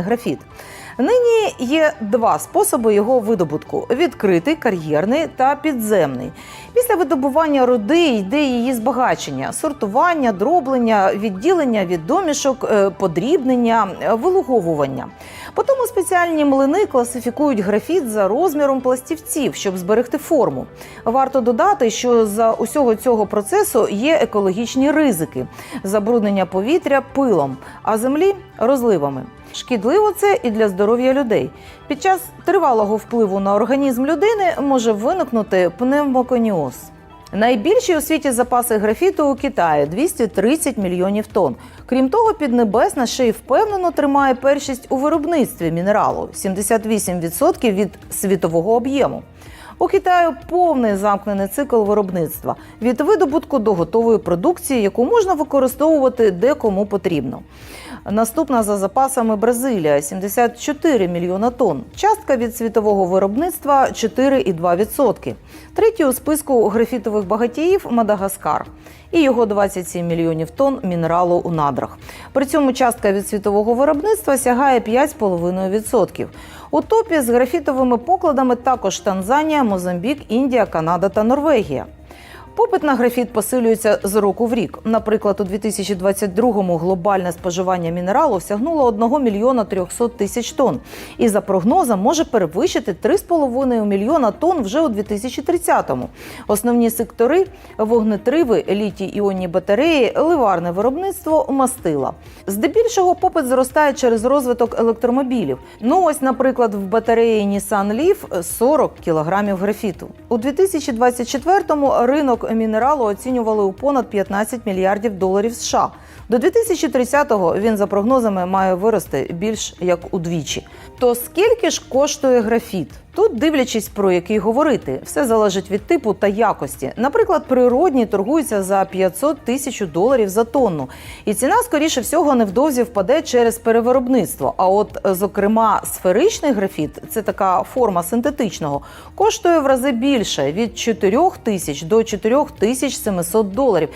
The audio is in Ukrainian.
графіт. Нині є два способи його видобутку: відкритий, кар'єрний та підземний. Після видобування руди йде її збагачення, сортування, дроблення, відділення від домішок, е, подрібнення, е, вилуговування. Потім спеціальні млини класифікують графіт за розміром пластівців, щоб зберегти форму. Варто додати, що за усього цього процесу є екологічні ризики: забруднення повітря пилом, а землі розливами. Шкідливо це і для здоров'я людей. Під час тривалого впливу на організм людини може виникнути пневмоконіоз. Найбільші у світі запаси графіту у Китаї 230 мільйонів тонн. Крім того, Піднебесна ще й впевнено тримає першість у виробництві мінералу 78% від світового об'єму. У Китаю повний замкнений цикл виробництва від видобутку до готової продукції, яку можна використовувати де кому потрібно. Наступна за запасами Бразилія 74 мільйона тонн. Частка від світового виробництва 4,2%. Третій у списку графітових багатіїв Мадагаскар. І його 27 мільйонів тонн мінералу у надрах. При цьому частка від світового виробництва сягає 5,5%. У топі з графітовими покладами також Танзанія, Мозамбік, Індія, Канада та Норвегія. Попит на графіт посилюється з року в рік. Наприклад, у 2022-му глобальне споживання мінералу сягнуло 1 мільйона 300 тисяч тонн. І за прогнозом може перевищити 3,5 мільйона тонн вже у 2030-му. Основні сектори вогнетриви, літій іонні батареї, ливарне виробництво, мастила. Здебільшого попит зростає через розвиток електромобілів. Ну ось, наприклад, в батареї Nissan Leaf 40 кілограмів графіту. У 2024-му ринок мінералу оцінювали у понад 15 мільярдів доларів США. До 2030-го він за прогнозами має вирости більш як удвічі. То скільки ж коштує графіт? Тут, дивлячись про який говорити, все залежить від типу та якості. Наприклад, природній торгується за 500 тисяч доларів за тонну, і ціна, скоріше всього, невдовзі впаде через перевиробництво. А от, зокрема, сферичний графіт це така форма синтетичного, коштує в рази більше від 4 тисяч до 4700 доларів.